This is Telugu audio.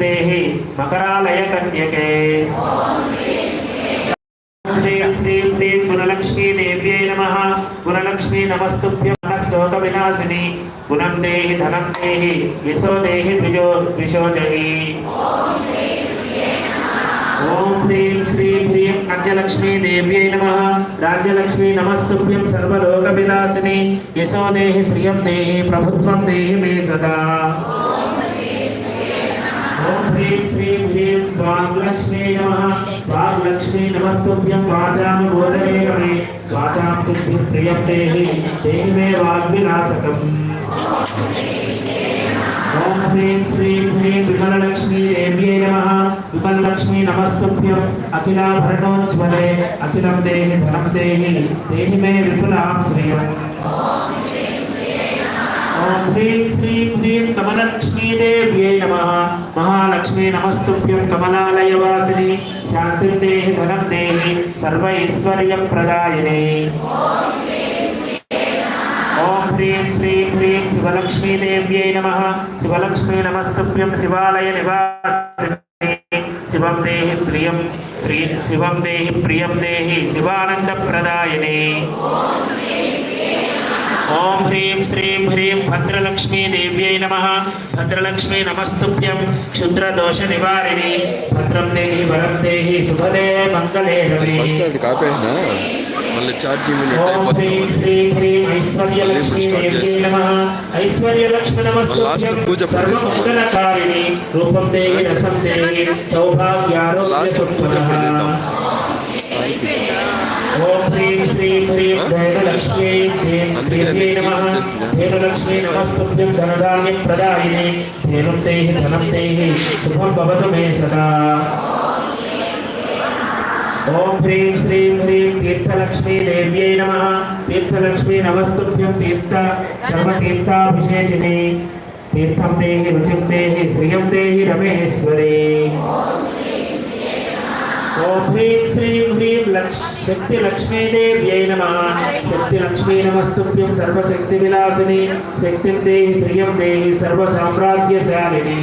దేహి మకరాలయ కన్యకే శ్రీం శ్రీం హ్రీం గుణలక్ష్మీ దేవ్యై నమ గుణలక్ష్మీ నమస్తుభ్యం శోక వినాశిని గుణం దేహి ధనం దేహి యశో దేహి ద్విజో ద్విషోజహి ఓం హ్రీం శ్రీం హ్రీం రాజ్యలక్ష్మీ దేవ్యై నమ రాజ్యలక్ష్మీ నమస్తుభ్యం సర్వలోక విలాసిని యశో దేహి శ్రియం దేహి ప్రభుత్వం దేహి మే సదా ఓం హ్రీం శ్రీం హ్రీం వాగ్లక్ష్మీ నమ. వాగ్లక్ష్మీ నమస్తుభ్యం వాచామి బోధనే రమే వాచాం సిద్ధి ప్రియం దేహి దేహి మే వాగ్వినాశకం. ఓం హ్రీం శ్రీం హ్రీం విమలలక్ష్మీ దేవ్యే నమః. విమలలక్ష్మీ నమస్తుభ్యం అఖిలాభరణోజ్వలే. అఖిలం దేహి ధనం దేహి దేహి మే విపులాం శ్రియం. ఓం హ్రీం శ్రీం హ్రీం కమలక్ష్మీదేవ్యై నమ. మహాలక్ష్మీ నమస్తుభ్యం కమలాలయవాసిని. శాంతిం దేహి ధనం దేహి సర్వైశ్వర్యం ప్రదాయిని. ఓం హ్రీం శ్రీం హ్రీం శివలక్ష్మీదేవ్యై నమ. శివలక్ష్మీ నమస్తుభ్యం శివాలయ నివాసిని శివం దేహి శ్రియం శ్రీ శివం దేహి ప్రియం దేహి శివానంద ప్రదాయిని. ఓం హ్రీం శ్రీం హ్రీం భద్రలక్ష్మీ దేవ్యై నమ. భద్రలక్ష్మీ నమస్తుభ్యం క్షుద్రదోష నివారిణి భద్రం దేహి వరం దేహి శుభదే మంగళే రవి. మళ్ళీ ఛార్జింగ్ నెట్ ఓం హ్రీం అయిపోతుంది Last పూజ రూపం Last పూజ. ఓం హ్రీం శ్రీం హ్రీం ధైర్యలక్ష్మీ హ్రీం దేవ్యై నమ? ధైర్యలక్ష్మీ నమస్తుభ్యం ధనధాన్య ప్రదాయిని. ధైర్యం దేహి ధనం దేహి శుభం భవతు మే సదా. ఓం హ్రీం శ్రీం హ్రీం తీర్థలక్ష్మీ దేవ్యై నమ. తీర్థలక్ష్మీ నమస్తుభ్యం తీర్థ సర్వతీర్థాభిషేచిని తీర్థం దేహి రుచిం దేహి శ్రియం దేహి రమేశ్వరి. ఓం హ్రీం శ్రీం లక్ష్ శక్తి లక్ష్మీదేవ్యై నమ. శక్తి లక్ష్మీ నమస్తుభ్యం సర్వశక్తి విలాసిని శక్తిం దేహి శ్రియం దేహి సర్వ సామ్రాజ్యశాలిని